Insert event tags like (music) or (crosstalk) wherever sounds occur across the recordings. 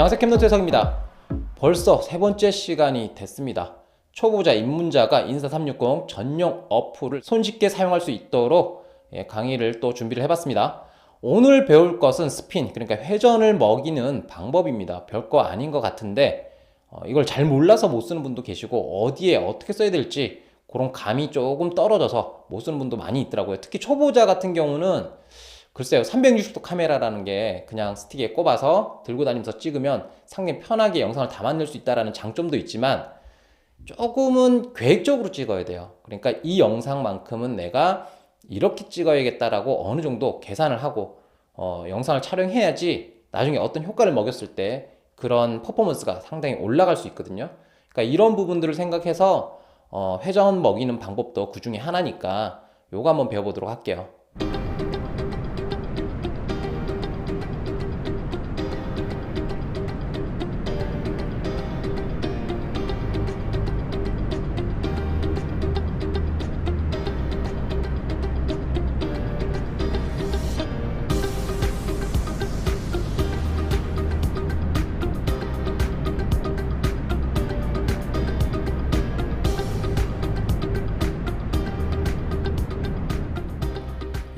안녕하세요 캠노트 해석입니다. 벌써 세 번째 시간이 됐습니다. 초보자 입문자가 인사360 전용 어플을 손쉽게 사용할 수 있도록 예, 강의를 또 준비를 해봤습니다. 오늘 배울 것은 스핀, 그러니까 회전을 먹이는 방법입니다. 별거 아닌 것 같은데 어, 이걸 잘 몰라서 못 쓰는 분도 계시고 어디에 어떻게 써야 될지 그런 감이 조금 떨어져서 못 쓰는 분도 많이 있더라고요. 특히 초보자 같은 경우는 글쎄요, 360도 카메라라는 게 그냥 스틱에 꼽아서 들고 다니면서 찍으면 상당히 편하게 영상을 담아낼 수 있다는 장점도 있지만 조금은 계획적으로 찍어야 돼요. 그러니까 이 영상만큼은 내가 이렇게 찍어야겠다라고 어느 정도 계산을 하고 어, 영상을 촬영해야지 나중에 어떤 효과를 먹였을 때 그런 퍼포먼스가 상당히 올라갈 수 있거든요. 그러니까 이런 부분들을 생각해서 어, 회전 먹이는 방법도 그 중에 하나니까 요거 한번 배워보도록 할게요.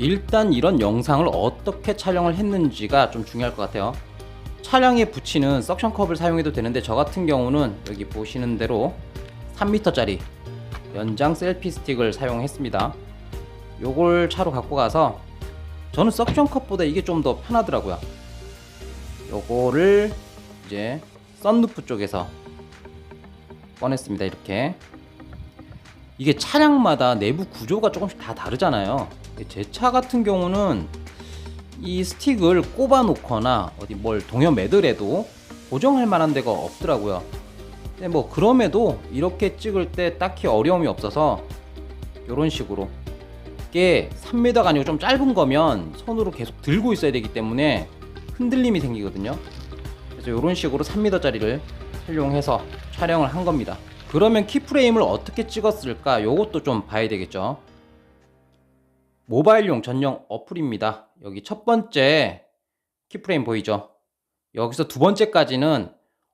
일단 이런 영상을 어떻게 촬영을 했는지가 좀 중요할 것 같아요. 차량에 붙이는 석션 컵을 사용해도 되는데 저 같은 경우는 여기 보시는 대로 3m짜리 연장 셀피 스틱을 사용했습니다. 요걸 차로 갖고 가서 저는 석션 컵보다 이게 좀 더 편하더라고요. 요거를 이제 썬루프 쪽에서 꺼냈습니다. 이렇게 이게 차량마다 내부 구조가 조금씩 다 다르잖아요. 제 차 같은 경우는 이 스틱을 꼽아 놓거나 어디 뭘 동여 매더라도 고정할 만한 데가 없더라고요. 근데 뭐 그럼에도 이렇게 찍을 때 딱히 어려움이 없어서 이런 식으로 이게 3m가 아니고 좀 짧은 거면 손으로 계속 들고 있어야 되기 때문에 흔들림이 생기거든요. 그래서 이런 식으로 3m짜리를 활용해서 촬영을 한 겁니다. 그러면 키프레임을 어떻게 찍었을까? 요것도 좀 봐야 되겠죠. 모바일용 전용 어플입니다. 여기 첫 번째 키프레임 보이죠? 여기서 두 번째까지는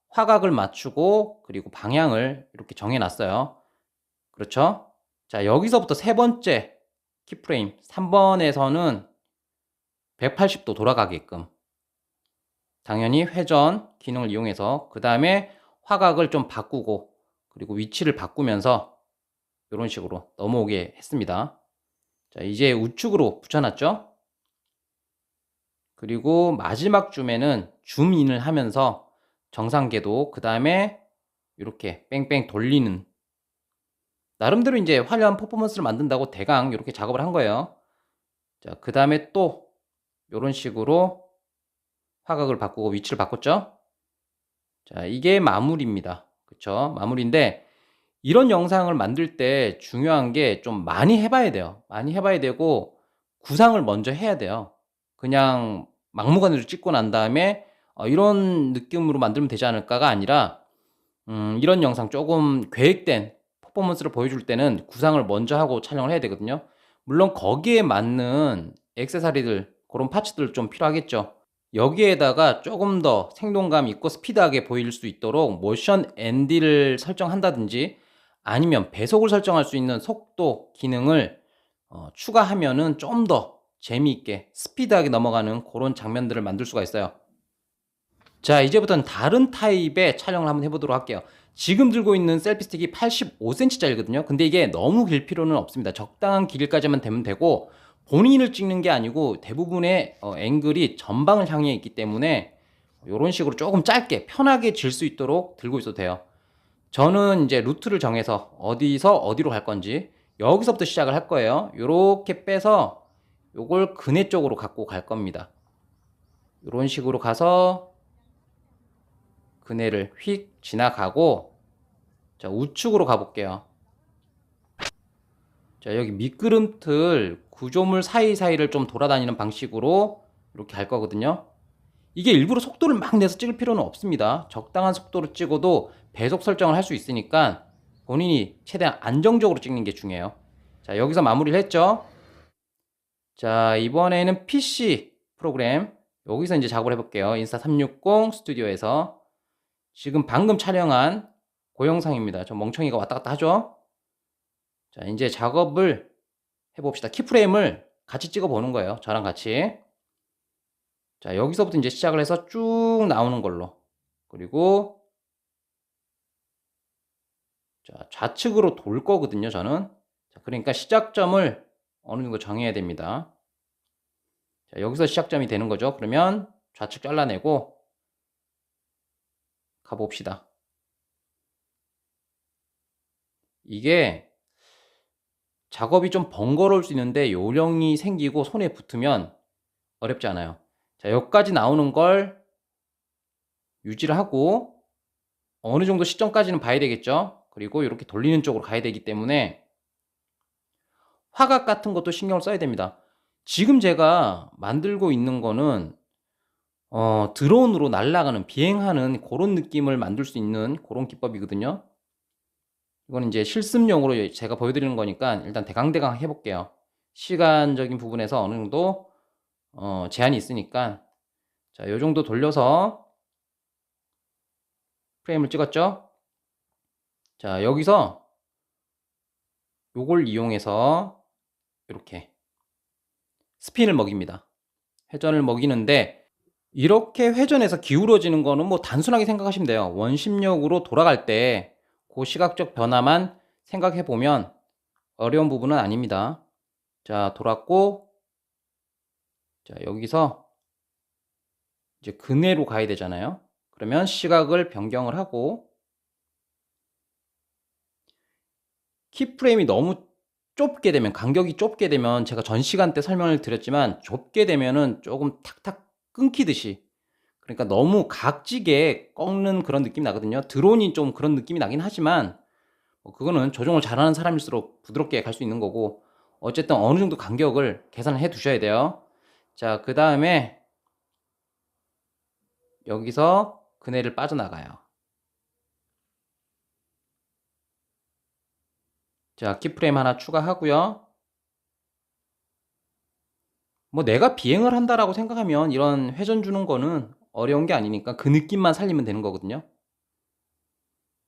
화각을 맞추고 그리고 방향을 이렇게 정해 놨어요. 그렇죠? 자, 여기서부터 세 번째 키프레임 3번에서는 180도 돌아가게끔 당연히 회전 기능을 이용해서 그 다음에 화각을 좀 바꾸고 그리고 위치를 바꾸면서 이런 식으로 넘어오게 했습니다. 자, 이제 우측으로 붙여놨죠? 그리고 마지막 줌에는 줌인을 하면서 정상궤도, 그 다음에 이렇게 뺑뺑 돌리는 나름대로 이제 화려한 퍼포먼스를 만든다고 대강 이렇게 작업을 한 거예요. 자, 그 다음에 또 이런 식으로 화각을 바꾸고 위치를 바꿨죠? 자, 이게 마무리입니다. 그쵸? 마무리인데 이런 영상을 만들 때 중요한 게 좀 많이 해봐야 돼요. 많이 해봐야 되고 구상을 먼저 해야 돼요. 그냥 막무가내로 찍고 난 다음에 어, 이런 느낌으로 만들면 되지 않을까가 아니라 음, 이런 영상 조금 계획된 퍼포먼스를 보여줄 때는 구상을 먼저 하고 촬영을 해야 되거든요. 물론 거기에 맞는 액세서리들 그런 파츠들 좀 필요하겠죠. 여기에다가 조금 더 생동감 있고 스피드하게 보일 수 있도록 모션 ND를 설정한다든지 아니면 배속을 설정할 수 있는 속도 기능을 어, 추가하면은 좀 더 재미있게 스피드하게 넘어가는 그런 장면들을 만들 수가 있어요. 자, 이제부터는 다른 타입의 촬영을 한번 해보도록 할게요. 지금 들고 있는 셀피 스틱이 85cm짜리거든요. 근데 이게 너무 길 필요는 없습니다. 적당한 길까지만 되면 되고 본인을 찍는 게 아니고 대부분의 어, 앵글이 전방을 향해 있기 때문에 이런 식으로 조금 짧게 편하게 질 수 있도록 들고 있어도 돼요. 저는 이제 루트를 정해서 어디서 어디로 갈 건지 여기서부터 시작을 할 거예요. 이렇게 빼서 요걸 그네 쪽으로 갖고 갈 겁니다. 이런 식으로 가서 그네를 휙 지나가고 자 우측으로 가볼게요. 자 여기 미끄럼틀 구조물 사이사이를 좀 돌아다니는 방식으로 이렇게 갈 거거든요. 이게 일부러 속도를 막 내서 찍을 필요는 없습니다. 적당한 속도로 찍어도 배속 설정을 할 수 있으니까 본인이 최대한 안정적으로 찍는 게 중요해요. 자, 여기서 마무리를 했죠. 자, 이번에는 PC 프로그램. 여기서 이제 작업을 해볼게요. 인스타 360 스튜디오에서. 지금 방금 촬영한 그 영상입니다. 저 멍청이가 왔다 갔다 하죠? 자, 이제 작업을 해봅시다. 키프레임을 같이 찍어 보는 거예요. 저랑 같이. 자, 여기서부터 이제 시작을 해서 쭉 나오는 걸로. 그리고 자, 좌측으로 돌 거거든요, 저는. 자, 그러니까 시작점을 어느 정도 정해야 됩니다. 자, 여기서 시작점이 되는 거죠. 그러면 좌측 잘라내고 가봅시다. 이게 작업이 좀 번거로울 수 있는데 요령이 생기고 손에 붙으면 어렵지 않아요. 자, 여기까지 나오는 걸 유지를 하고 어느 정도 시점까지는 봐야 되겠죠. 그리고 이렇게 돌리는 쪽으로 가야 되기 때문에 화각 같은 것도 신경을 써야 됩니다. 지금 제가 만들고 있는 거는 어, 드론으로 날아가는 비행하는 그런 느낌을 만들 수 있는 그런 기법이거든요. 이건 이제 실습용으로 제가 보여드리는 거니까 일단 대강대강 해볼게요. 시간적인 부분에서 어느 정도 어, 제한이 있으니까 자, 요 정도 돌려서 프레임을 찍었죠? 자, 여기서 요걸 이용해서 이렇게 스핀을 먹입니다. 회전을 먹이는데 이렇게 회전해서 기울어지는 거는 뭐 단순하게 생각하시면 돼요. 원심력으로 돌아갈 때 그 시각적 변화만 생각해 보면 어려운 부분은 아닙니다. 자, 돌았고 자, 여기서 이제 근해로 가야 되잖아요. 그러면 시각을 변경을 하고 키프레임이 너무 좁게 되면 간격이 좁게 되면 제가 전 시간 때 설명을 드렸지만 좁게 되면은 조금 탁탁 끊기듯이 그러니까 너무 각지게 꺾는 그런 느낌이 나거든요. 드론이 좀 그런 느낌이 나긴 하지만 뭐 그거는 조종을 잘하는 사람일수록 부드럽게 갈 수 있는 거고 어쨌든 어느 정도 간격을 계산을 해 두셔야 돼요. 자, 그 다음에 여기서 그네를 빠져나가요. 자, 키프레임 하나 추가하고요. 뭐 내가 비행을 한다라고 생각하면 이런 회전 주는 거는 어려운 게 아니니까 그 느낌만 살리면 되는 거거든요.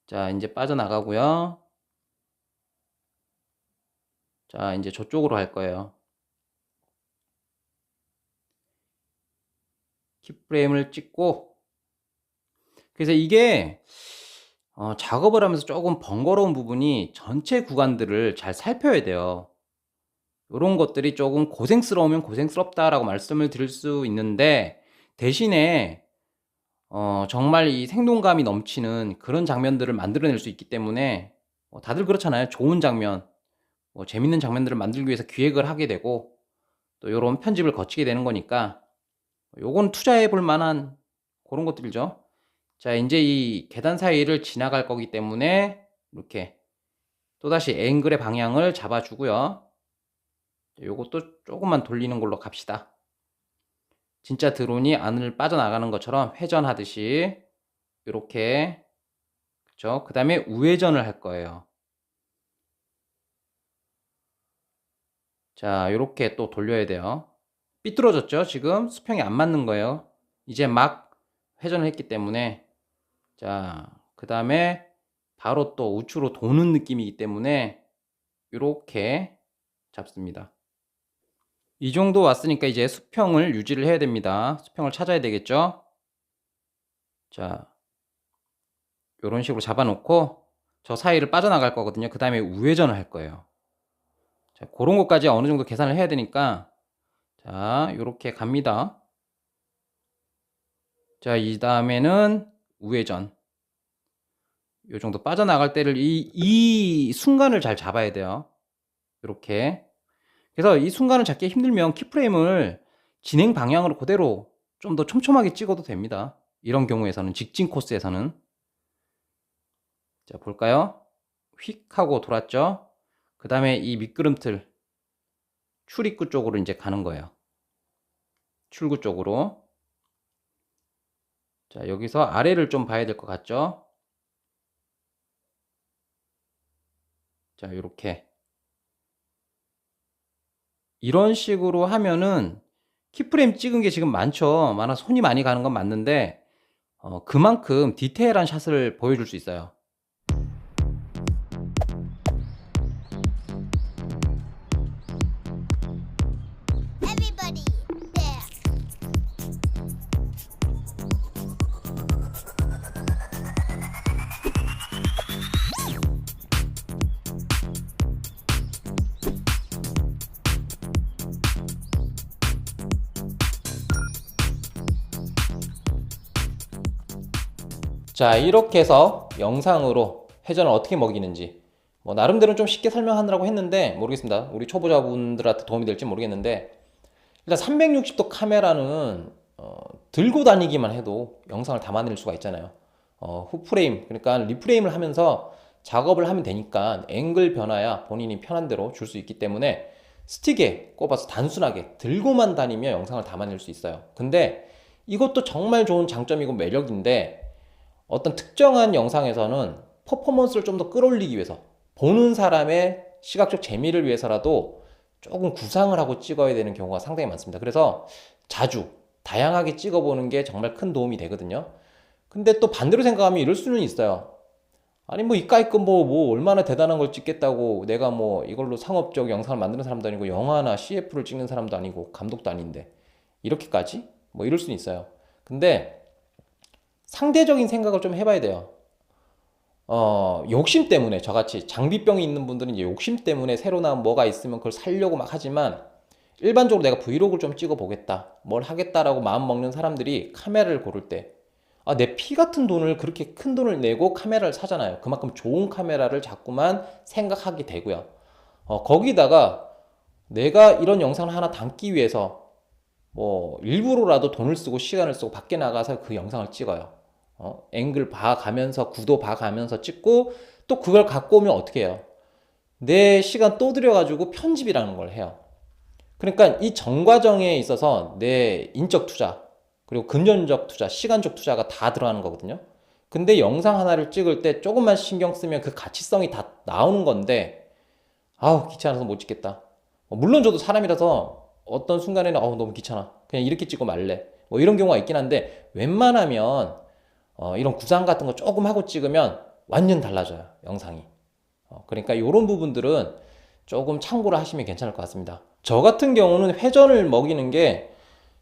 자, 이제 빠져나가고요. 자, 이제 저쪽으로 갈 거예요. 키프레임을 찍고 그래서 이게 어, 작업을 하면서 조금 번거로운 부분이 전체 구간들을 잘 살펴야 돼요. 이런 것들이 조금 고생스러우면 고생스럽다라고 말씀을 드릴 수 있는데 대신에 어, 정말 이 생동감이 넘치는 그런 장면들을 만들어낼 수 있기 때문에 어, 다들 그렇잖아요. 좋은 장면, 뭐 재밌는 장면들을 만들기 위해서 기획을 하게 되고 또 이런 편집을 거치게 되는 거니까 요건 투자해 볼 만한 그런 것들이죠. 자, 이제 이 계단 사이를 지나갈 거기 때문에 이렇게 또다시 앵글의 방향을 잡아주고요. 요것도 조금만 돌리는 걸로 갑시다. 진짜 드론이 안을 빠져나가는 것처럼 회전하듯이 이렇게 그렇죠? 그 다음에 우회전을 할 거예요. 자, 이렇게 또 돌려야 돼요. 삐뚤어졌죠? 지금 수평이 안 맞는 거예요. 이제 막 회전을 했기 때문에 자, 그 다음에 바로 또 우측으로 도는 느낌이기 때문에 이렇게 잡습니다. 이 정도 왔으니까 이제 수평을 유지를 해야 됩니다. 수평을 찾아야 되겠죠? 자, 이런 식으로 잡아놓고 저 사이를 빠져나갈 거거든요. 그 다음에 우회전을 할 거예요. 자, 그런 것까지 어느 정도 계산을 해야 되니까 자, 이렇게 갑니다. 자, 이 다음에는 우회전. 요 정도 빠져나갈 때를 이, 이 순간을 잘 잡아야 돼요. 이렇게. 그래서 이 순간을 잡기 힘들면 키프레임을 진행 방향으로 그대로 좀 더 촘촘하게 찍어도 됩니다. 이런 경우에서는 직진 코스에서는 자 볼까요? 휙 하고 돌았죠? 그 다음에 이 미끄럼틀 출입구 쪽으로 이제 가는 거예요. 출구 쪽으로 자 여기서 아래를 좀 봐야 될 것 같죠? 자 이렇게 이런 식으로 하면은 키프레임 찍은 게 지금 많죠. 많아 손이 많이 가는 건 맞는데 어, 그만큼 디테일한 샷을 보여줄 수 있어요. Everybody, 자, 이렇게 해서 영상으로 회전을 어떻게 먹이는지 뭐 나름대로 좀 쉽게 설명하느라고 했는데 모르겠습니다. 우리 초보자분들한테 도움이 될지 모르겠는데 일단 360도 카메라는 어, 들고 다니기만 해도 영상을 담아낼 수가 있잖아요. 어, 후프레임 그러니까 리프레임을 하면서 작업을 하면 되니까 앵글 변화야 본인이 편한 대로 줄 수 있기 때문에 스틱에 꼽아서 단순하게 들고만 다니며 영상을 담아낼 수 있어요. 근데 이것도 정말 좋은 장점이고 매력인데 어떤 특정한 영상에서는 퍼포먼스를 좀 더 끌어올리기 위해서 보는 사람의 시각적 재미를 위해서라도 조금 구상을 하고 찍어야 되는 경우가 상당히 많습니다. 그래서 자주 다양하게 찍어보는 게 정말 큰 도움이 되거든요. 근데 또 반대로 생각하면 이럴 수는 있어요. 아니 뭐 이까이 거뭐 뭐 얼마나 대단한 걸 찍겠다고 내가 뭐 이걸로 상업적 영상을 만드는 사람도 아니고 영화나 CF를 찍는 사람도 아니고 감독도 아닌데 이렇게까지 뭐 이럴 수는 있어요. 근데 상대적인 생각을 좀 해봐야 돼요. 어, 욕심 때문에 저같이 장비병이 있는 분들은 이제 욕심 때문에 새로 나온 뭐가 있으면 그걸 살려고 막 하지만 일반적으로 내가 브이로그를 좀 찍어 보겠다, 뭘 하겠다라고 마음 먹는 사람들이 카메라를 고를 때, 아, 내 피 같은 돈을 그렇게 큰 돈을 내고 카메라를 사잖아요. 그만큼 좋은 카메라를 자꾸만 생각하게 되고요. 어, 거기다가 내가 이런 영상을 하나 담기 위해서 뭐 일부러라도 돈을 쓰고 시간을 쓰고 밖에 나가서 그 영상을 찍어요. 어, 앵글 봐가면서 구도 봐가면서 찍고 또 그걸 갖고 오면 어떻게 해요? 내 시간 또 들여가지고 편집이라는 걸 해요. 그러니까 이전 과정에 있어서 내 인적 투자 그리고 금전적 투자, 시간적 투자가 다 들어가는 거거든요. 근데 영상 하나를 찍을 때 조금만 신경 쓰면 그 가치성이 다 나오는 건데 아우 귀찮아서 못 찍겠다. 어, 물론 저도 사람이라서 어떤 순간에는 어우 너무 귀찮아. 그냥 이렇게 찍고 말래. 뭐 이런 경우가 있긴 한데 웬만하면 어, 이런 구상 같은 거 조금 하고 찍으면 완전 달라져요 영상이. 어, 그러니까 이런 부분들은 조금 참고를 하시면 괜찮을 것 같습니다. 저 같은 경우는 회전을 먹이는 게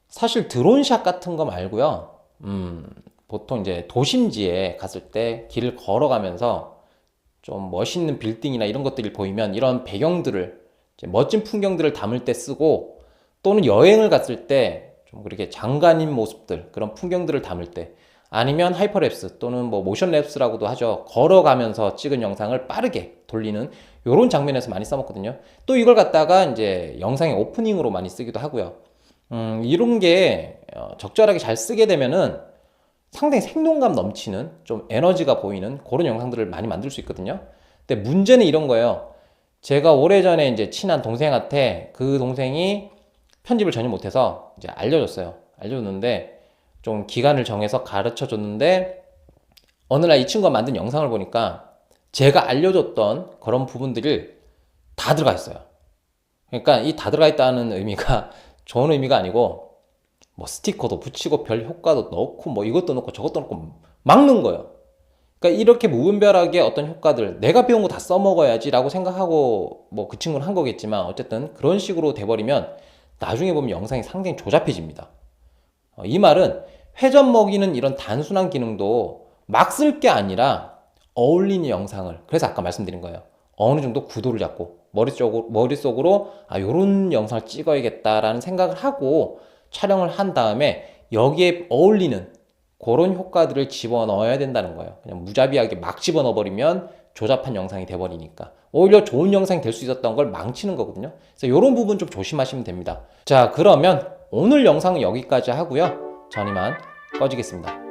사실 드론샷 같은 거 말고요. 음, 보통 이제 도심지에 갔을 때 길을 걸어가면서 좀 멋있는 빌딩이나 이런 것들이 보이면 이런 배경들을 멋진 풍경들을 담을 때 쓰고 또는 여행을 갔을 때 좀 그렇게 장관인 모습들 그런 풍경들을 담을 때 아니면 하이퍼랩스 또는 뭐 모션랩스라고도 하죠. 걸어가면서 찍은 영상을 빠르게 돌리는 이런 장면에서 많이 써먹거든요. 또 이걸 갖다가 이제 영상의 오프닝으로 많이 쓰기도 하고요. 음, 이런 게 어, 적절하게 잘 쓰게 되면은 상당히 생동감 넘치는 좀 에너지가 보이는 그런 영상들을 많이 만들 수 있거든요. 근데 문제는 이런 거예요. 제가 오래전에 이제 친한 동생한테 그 동생이 편집을 전혀 못해서 이제 알려줬어요. 알려줬는데 좀 기간을 정해서 가르쳐 줬는데 어느 날 이 친구가 만든 영상을 보니까 제가 알려줬던 그런 부분들이 다 들어가 있어요. 그러니까 이 다 들어가 있다는 의미가 (laughs) 좋은 의미가 아니고 뭐 스티커도 붙이고 별 효과도 넣고 뭐 이것도 넣고 저것도 넣고 막는 거예요. 그러니까 이렇게 무분별하게 어떤 효과들 내가 배운 거 다 써먹어야지라고 생각하고 뭐 그 친구는 한 거겠지만 어쨌든 그런 식으로 돼버리면 나중에 보면 영상이 상당히 조잡해집니다. 어, 이 말은 회전 먹이는 이런 단순한 기능도 막 쓸 게 아니라 어울리는 영상을 그래서 아까 말씀드린 거예요. 어느 정도 구도를 잡고 머릿속으로, 머릿속으로 아 요런 영상을 찍어야겠다라는 생각을 하고 촬영을 한 다음에 여기에 어울리는 그런 효과들을 집어넣어야 된다는 거예요. 그냥 무자비하게 막 집어넣어 버리면 조잡한 영상이 돼버리니까 오히려 좋은 영상이 될 수 있었던 걸 망치는 거거든요. 그래서 이런 부분 좀 조심하시면 됩니다. 자 그러면 오늘 영상은 여기까지 하고요. 전 이만 꺼지겠습니다.